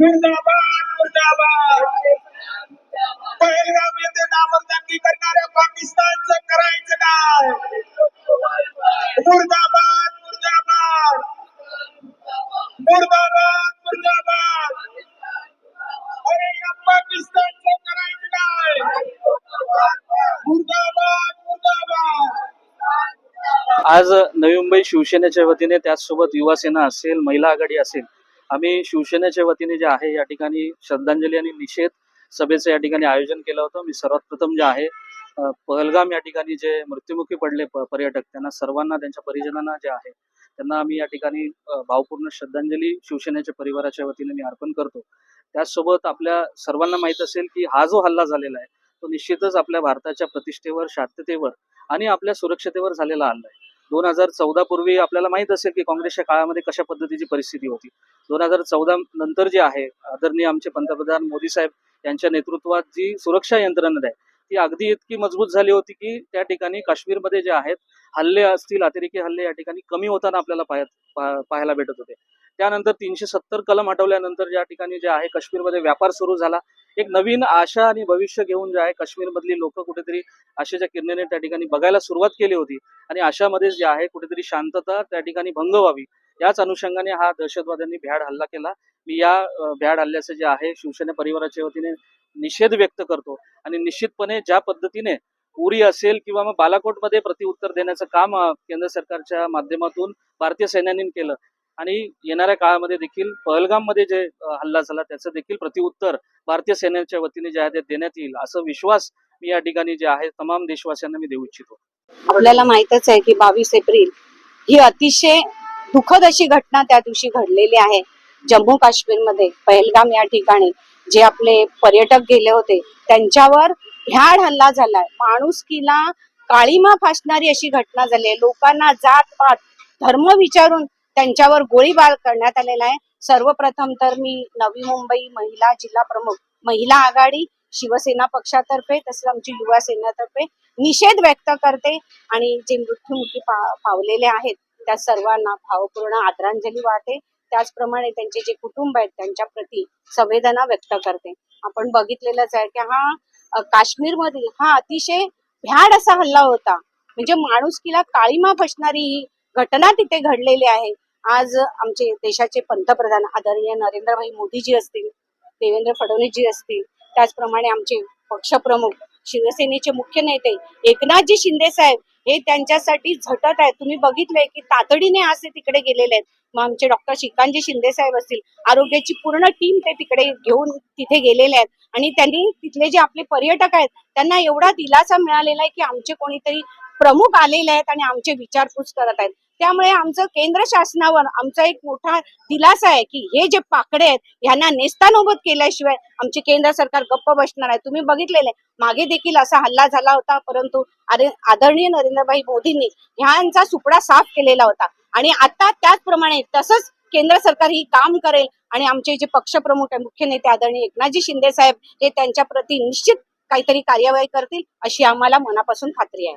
मुर्दाबाद मुर्दाबाद. पहलगाम येथे नामंजूर करणाऱ्या पाकिस्तानचं करायचं काय मुर्दाबाद मुर्दाबाद. मुर्दाबाद मुर्दाबाद. अरे या पाकिस्तानचं करायचं काय? मुर्दाबाद मुर्दाबाद. आज नवी मुंबई शिवसेनेच्या वतीने त्याचसोबत युवा सेना असेल महिला आघाडी असेल आम्ही शिवसेनेच्या वतीने जे आहे या ठिकाणी श्रद्धांजली आणि निषेध सभेचं या ठिकाणी आयोजन केलं होतं. मी सर्वात प्रथम जे आहे पहलगाम या ठिकाणी जे मृत्युमुखी पडले पर्यटक त्यांना सर्वांना त्यांच्या परिजनांना जे आहे त्यांना आम्ही या ठिकाणी भावपूर्ण श्रद्धांजली शिवसेनेच्या परिवाराच्या वतीने मी अर्पण करतो. त्याचसोबत आपल्या सर्वांना माहीत असेल की हा जो हल्ला झालेला आहे तो निश्चितच आपल्या भारताच्या प्रतिष्ठेवर शांततेवर आणि आपल्या सुरक्षतेवर झालेला हल्ला आहे. दोन हजार चौदा पूर्वी आपल्याला माहीत असेल की काँग्रेसच्या काळामध्ये कशा पद्धतीची परिस्थिती होती. दोन हजार चौदा नंतर जे आहे आदरणीय आमचे पंतप्रधान मोदी साहेब यांच्या नेतृत्वात जी सुरक्षा यंत्रणा आहे ती अगदी इतकी मजबूत झाली होती की त्या ठिकाणी काश्मीरमध्ये जे आहेत हल्ले असतील अतिरेकी हल्ले या ठिकाणी कमी होताना आपल्याला पा- पाहायला भेटत होते. त्यानंतर तीनशे सत्तर कलम हटवल्यानंतर ज्या ठिकाणी जे आहे काश्मीरमध्ये व्यापार सुरू झाला. एक नवीन आशा आणि भविष्य घेऊन जे आहे काश्मीरमधली लोक कुठेतरी आशेच्या किरणेने त्या ठिकाणी बघायला सुरुवात केली होती. आणि आशामध्ये जे आहे कुठेतरी शांतता त्या ठिकाणी भंग व्हावी. याच अनुषंगाने हा दहशतवाद्यांनी भ्याड हल्ला केला. मी या भ्याड हल्ल्याचं जे आहे शिवसेना परिवाराच्या वतीने निषेध व्यक्त करतो. आणि निश्चितपणे ज्या पद्धतीने उरी असेल किंवा मग बालाकोटमध्ये प्रतिउत्तर देण्याचं काम केंद्र सरकारच्या माध्यमातून भारतीय सैन्याने केलं आणि येणाऱ्या काळामध्ये देखील पहलगाममध्ये जे हल्ला झाला त्याचं देखील प्रतिउत्तर भारतीय सैन्याच्या वतीने जे आहे ते देण्यात येईल असं विश्वास मी या ठिकाणी जे आहे तमाम देशवासियांना मी देऊ इच्छितो. आपल्याला माहितच आहे की बावीस एप्रिल ही अतिशय दुःखद अशी घटना त्या दिवशी घडलेली आहे. जम्मू काश्मीरमध्ये पहलगाम या ठिकाणी जे आपले पर्यटक गेले होते त्यांच्यावर भ्याड हल्ला झालाय. माणुसकीला काळीमा फासणारी अशी घटना झाली आहे. लोकांना जात पात धर्म विचारून त्यांच्यावर गोळीबार करण्यात आलेला आहे. सर्वप्रथम तर मी नवी मुंबई महिला जिल्हा प्रमुख महिला आघाडी शिवसेना पक्षातर्फे तसेच आमची युवा सेनातर्फे निषेध व्यक्त करते आणि जे मृत्यूमुखी पा पावलेले आहेत त्या सर्वांना भावपूर्ण आदरांजली वाहते. त्याचप्रमाणे त्यांचे जे कुटुंब आहेत त्यांच्या प्रती संवेदना व्यक्त करते. आपण बघितलेलंच आहे की हा काश्मीरमधील हा अतिशय भ्याड असा हल्ला होता. म्हणजे माणुसकीला काळीमा फसणारी ही घटना तिथे घडलेली आहे. आज आमचे देशाचे पंतप्रधान आदरणीय नरेंद्रभाई मोदीजी असतील देवेंद्र फडणवीसजी असतील त्याचप्रमाणे आमचे पक्षप्रमुख शिवसेनेचे मुख्य नेते एकनाथजी शिंदे साहेब हे त्यांच्यासाठी झटत आहेत. तुम्ही बघितलंय की तातडीने आज ते तिकडे गेलेले आहेत. मग आमचे डॉक्टर श्रीकांतजी शिंदे साहेब असतील आरोग्याची पूर्ण टीम ते तिकडे घेऊन तिथे गेलेले आहेत. आणि त्यांनी तिथले जे आपले पर्यटक आहेत त्यांना एवढा दिलासा मिळालेला आहे की आमचे कोणीतरी प्रमुख आलेले आहेत आणि आमचे विचारपूस करत आहेत. त्यामुळे आमचं केंद्र शासनावर आमचा एक मोठा दिलासा आहे की हे जे पाकडे आहेत यांना नेस्तानोबत केल्याशिवाय आमचे केंद्र सरकार गप्प बसणार आहे. तुम्ही बघितलेले मागे देखील असा हल्ला झाला होता परंतु अरे आदरणीय नरेंद्रभाई मोदींनी ह्यांचा सुपडा साफ केलेला होता. आणि आता त्याचप्रमाणे तसंच केंद्र सरकार ही काम करेल आणि आमचे जे पक्षप्रमुख आहे मुख्य नेते आदरणीय एकनाथजी शिंदे साहेब हे त्यांच्या प्रती निश्चित काहीतरी कार्यवाही करतील अशी आम्हाला मनापासून खात्री आहे.